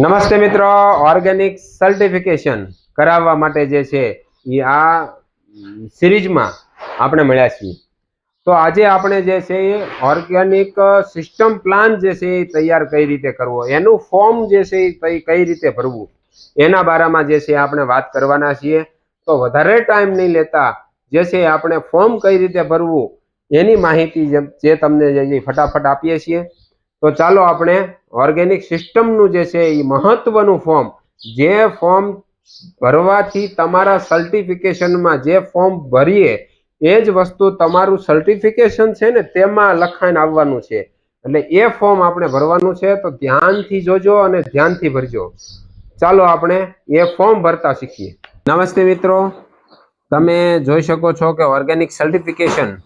નમસ્તે મિત્રો, organic certification કરાવવા માટે જે છે એ આ સિરીઝમાં આપણે મળ્યા છીએ. તો આજે આપણે જે છે એ ઓર્ગેનિક સિસ્ટમ પ્લાન જે છે એ તૈયાર કઈ રીતે કરવો, એનું ફોર્મ જે છે એ કઈ રીતે ભરવું, એના બારામાં જે છે આપણે વાત કરવાના છીએ. તો વધારે ટાઈમ નહીં લેતા જે છે આપણે ફોર્મ કઈ રીતે ભરવું, એની માહિતી જે તમને જે ફટાફટ આપીએ છીએ. તો ચાલો આપણે ઓર્ગેનિક સિસ્ટમનું જે છે એ મહત્વનું ફોર્મ જે ફોર્મ ભરવાથી તમારા સર્ટિફિકેશનમાં જે ફોર્મ ભરીએ, એ જ વસ્તુ તમારું સર્ટિફિકેશન છે ને તેમાં લખાઈને આવવાનું છે. એટલે એ ફોર્મ આપણે ભરવાનું છે, તો ધ્યાનથી જોજો અને ધ્યાનથી ભરજો. ચાલો આપણે એ ફોર્મ ભરતા શીખીએ. નમસ્તે મિત્રો. તમે જોઈ શકો છો કે ઓર્ગેનિક સર્ટિફિકેશન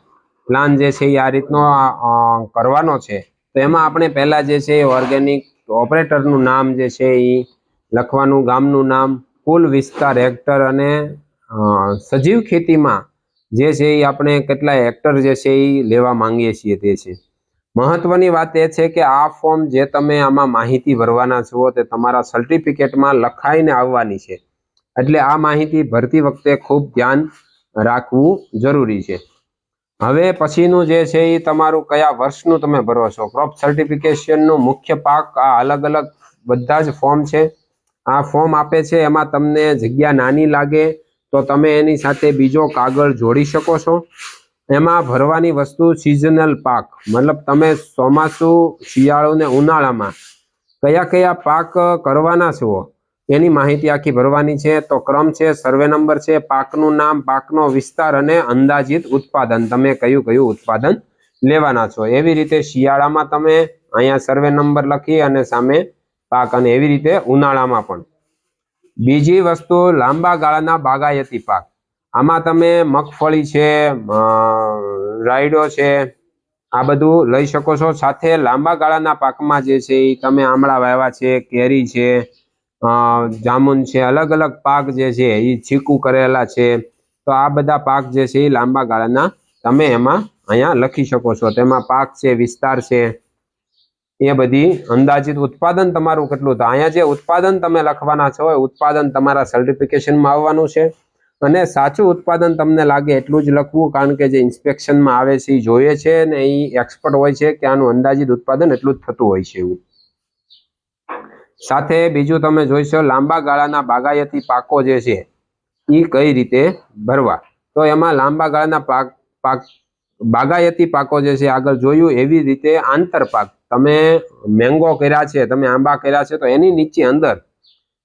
પ્લાન જે છે એ આ રીતનો કરવાનો છે. તો એમાં આપણે પહેલાં જે છે ઓર્ગેનિક ઓપરેટરનું નામ જે છે એ લખવાનું, ગામનું નામ, કુલ વિસ્તાર, હેક્ટર અને સજીવ ખેતીમાં જે છે એ આપણે કેટલા હેક્ટર જે છે એ લેવા માંગીએ છીએ તે છે. મહત્વની વાત એ છે કે આ ફોર્મ જે તમે આમાં માહિતી ભરવાના છો તે તમારા સર્ટિફિકેટમાં લખાઈને આવવાની છે. એટલે આ માહિતી ભરતી વખતે ખૂબ ધ્યાન રાખવું જરૂરી છે. હવે પછીનું જે છે એ તમારું કયા વર્ષનું તમે ભરો છો? ક્રોપ સર્ટિફિકેશનનું મુખ્ય પાક આ અલગ અલગ બધા જ ફોર્મ છે. આ ફોર્મ આપે છે, એમાં તમને જગ્યા નાની લાગે તો તમે એની સાથે બીજો કાગળ જોડી શકો છો. એમાં ભરવાની વસ્તુ સિઝનલ પાક, મતલબ તમે ચોમાસું શિયાળો ને ઉનાળામાં કયા કયા પાક કરવાના છો? એની માહિતી આખી ભરવાની છે. તો ક્રમ છે, સર્વે નંબર છે, પાકનું નામ, પાકનો વિસ્તાર અને અંદાજિત ઉત્પાદન. તમે કયું કયું ઉત્પાદન લેવાના છો? એવી રીતે શિયાળામાં તમે અહીંયા સર્વે નંબર લખી અને સામે પાક અને એવી રીતે ઉનાળામાં પણ. બીજી વસ્તુ, લાંબા ગાળાના બાગાયતી પાક. આમાં તમે મગફળી છે રાયડો છે, આ બધું લઈ શકો છો. સાથે લાંબા ગાળાના પાકમાં જે છે એ તમે આમળા વાવ્યા છે, કેરી છે જામુન છે, અલગ અલગ પાક જે છે એ ચીકુ કરેલા છે. તો આ બધા પાક જે છે એ લાંબા ગાળાના તમે એમાં અહીંયા લખી શકો છો. તેમાં પાક છે, વિસ્તાર છે, એ બધી અંદાજિત ઉત્પાદન તમારું કેટલું તો અહીંયા જે ઉત્પાદન તમે લખવાના છો એ ઉત્પાદન તમારા સર્ટિફિકેશનમાં આવવાનું છે અને સાચું ઉત્પાદન તમને લાગે એટલું જ લખવું, કારણ કે જે ઇન્સ્પેક્શનમાં આવે છે એ જોઈએ છે ને એ એક્સપર્ટ હોય છે કે આનું અંદાજિત ઉત્પાદન એટલું જ થતું હોય છે એવું. સાથે બીજું તમે જોઈશો લાંબા ગાળાના બાગાયતી પાકો જે છે એ કઈ રીતે ભરવા? તો એમાં લાંબા ગાળાના પાક પાક, બાગાયતી પાકો જે છે, આગળ જોયું, એવી રીતે આંતરપાક તમે મેંગો કર્યા છે, તમે આંબા કર્યા છે, તો એની નીચે અંદર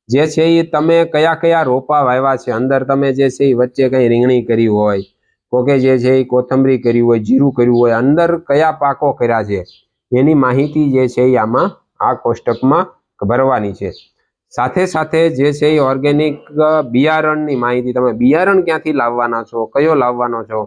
જે છે એ તમે કયા કયા રોપા વાવ્યા છે? અંદર તમે જે છે એ વચ્ચે કઈ રીંગણી કરી હોય, કોકે જે છે એ કોથમરી કરી હોય, જીરું કર્યું હોય, અંદર કયા પાકો કર્યા છે? એની માહિતી જે છે એ આમાં આ કોષ્ટકમાં ભરવાની છે. સાથે સાથે જે છે એ ઓર્ગેનિક બિયારણની માહિતી તમે, બિયારણ ક્યાંથી લાવવાના છો? કયો લાવવાનો છો?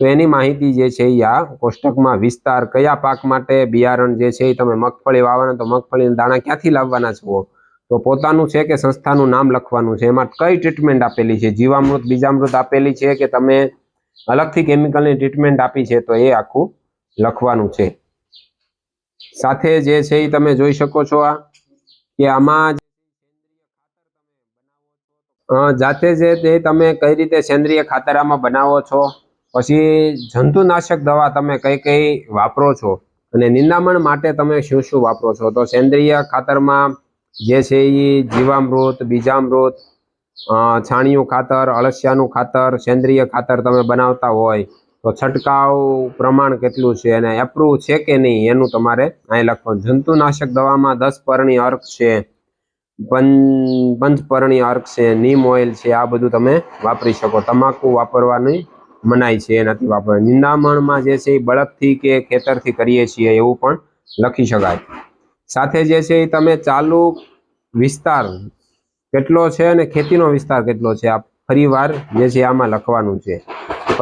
તો એની માહિતી જે છે એ આ કોષ્ટકમાં વિસ્તાર, કયા પાક માટે બિયારણ જે છે એ તમે મગફળી વાવવાના, તો મગફળીના દાણા ક્યાંથી લાવવાના છો? તો પોતાનું છે કે સંસ્થાનું નામ લખવાનું છે. એમાં કઈ ટ્રીટમેન્ટ આપેલી છે? જીવામૃત, બીજામૃત આપેલી છે કે તમે અલગથી કેમિકલની ટ્રીટમેન્ટ આપી છે તો એ આખું લખવાનું છે. સાથે જે છે એ તમે જોઈ શકો છો આ. કે આમાં જાતે જે તમે કઈ રીતે સેન્દ્રિય ખાતર આમાં બનાવો છો, પછી જંતુનાશક દવા તમે કઈ કઈ વાપરો છો અને નિંદામણ માટે તમે શું શું વાપરો છો? તો સેન્દ્રિય ખાતરમાં જે છે એ જીવામૃત, બીજામૃત છાણિયું ખાતર, અળસિયાનું ખાતર, સેન્દ્રિય ખાતર તમે બનાવતા હોય તો છંટકાવ પ્રમાણ કેટલું છે અને એપ્રુવ છે કે નહીં, એનું તમારે અહીં લખવાનું. જંતુનાશક દવામાં દસ પરણી અર્ક છે પંચ અર્ક છે, નીમ ઓઇલ છે, આ બધું તમે વાપરી શકો. તમાકુ વાપરવાની મનાઈ છે, નથી વાપરવા નિંદામણમાં જે છે એ બળદથી કે ખેતરથી કરીએ છીએ એવું પણ લખી શકાય. સાથે જે છે એ તમે ચાલુ વિસ્તાર કેટલો છે અને ખેતીનો વિસ્તાર કેટલો છે, આ ફરીવાર જે છે આમાં લખવાનું છે.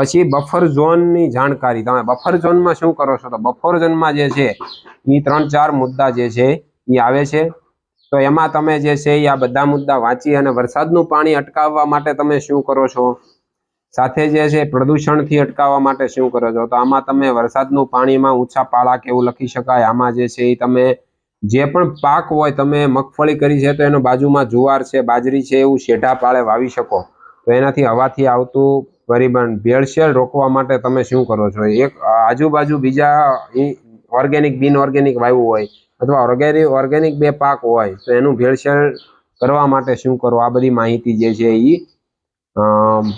પછી બફર ઝોનની જાણકારી. તમે બફર ઝોનમાં શું કરો છો? તો બફર ઝોનમાં જે છે એ ત્રણ ચાર મુદ્દા જે છે એ આવે છે. તો એમાં તમે જે છે એ આ બધા મુદ્દા વાંચી અને વરસાદનું પાણી અટકાવવા માટે તમે શું કરો છો? સાથે જે છે, પ્રદૂષણથી અટકાવવા માટે શું કરો છો? તો આમાં તમે વરસાદનું પાણીમાં ઊંચા પાળા કેવું લખી શકાય? આમાં જે છે એ તમે જે પણ પાક હોય, તમે મગફળી કરી છે, તો એનો બાજુમાં જુવાર છે, બાજરી છે, એવું શેઢા પાળે વાવી શકો. તો એનાથી હવાથી આવતું પરિબળ ભેળસેળ રોકવા માટે તમે શું કરો છો? એક આજુબાજુ બીજા ઓર્ગેનિક બિન ઓર્ગેનિક વાવ્યું હોય અથવા ઓર્ગેનિક ઓર્ગેનિક બે પાક હોય, તો એનું ભેળસેળ કરવા માટે શું કરો? આ બધી માહિતી જે છે એ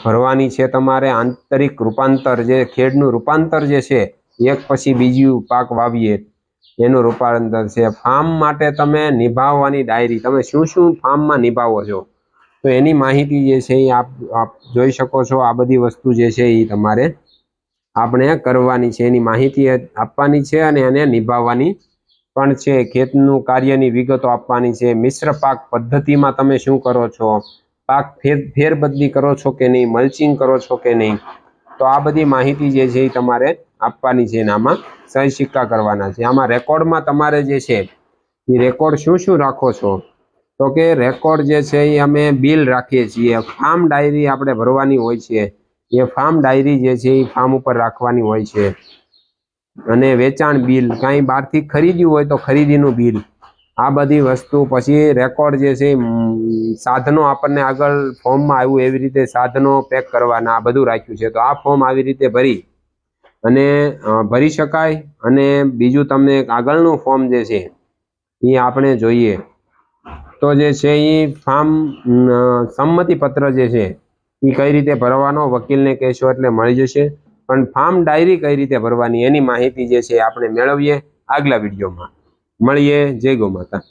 ભરવાની છે તમારે આંતરિક રૂપાંતર જે ખેડનું રૂપાંતર જે છે, એક પછી બીજું પાક વાવીએ, એનું રૂપાંતર છે. ફાર્મ માટે તમે નિભાવવાની ડાયરી, તમે શું શું ફાર્મમાં નિભાવો છો? તો એની માહિતી જે છે એ આપ આપ જોઈ શકો છો. આ બધી વસ્તુ જે છે એ તમારે આપણે કરવાની છે. એની માહિતી આપવાની છે અને એને નિભાવવાની પણ છે. ખેતનું કાર્યની વિગતો આપવાની છે. મિશ્ર પાક પદ્ધતિમાં તમે શું કરો છો? પાક ફેર, ફેરબદલી કરો છો કે નહીં? મલ્ચિંગ કરો છો કે નહીં? તો આ બધી માહિતી જે છે એ તમારે આપવાની છે અને આમાં સહી સિક્કા કરવાના છે. આમાં રેકોર્ડમાં તમારે જે છે એ રેકોર્ડ શું શું રાખો છો? તો કે રેકોર્ડ જે છે એ અમે બિલ રાખીએ છીએ. ફાર્મ ડાયરી આપણે ભરવાની હોય છે. એ ફાર્મ ડાયરી જે છે એ ફાર્મ ઉપર રાખવાની હોય છે. અને વેચાણ બિલ કાંઈ બહારથી ખરીદ્યું હોય તો ખરીદીનું બિલ આ બધી વસ્તુ પછી રેકોર્ડ જે છે સાધનો આપણને આગળ ફોર્મમાં આવ્યું એવી રીતે સાધનો પેક કરવાના, આ બધું રાખ્યું છે. તો આ ફોર્મ આવી રીતે ભરી અને ભરી શકાય અને બીજું તમને આગળનું ફોર્મ જે છે એ આપણે જોઈએ. તો જે છે એ ફાર્મ સંમતિ પત્ર જે છે એ કઈ રીતે ભરવાનો, વકીલને કહેશો એટલે મળી જશે. પણ ફાર્મ ડાયરી કઈ રીતે ભરવાની એની માહિતી જે છે આપણે મેળવીએ આગલા વિડીયોમાં. મળીએ. જય ગૌ માતા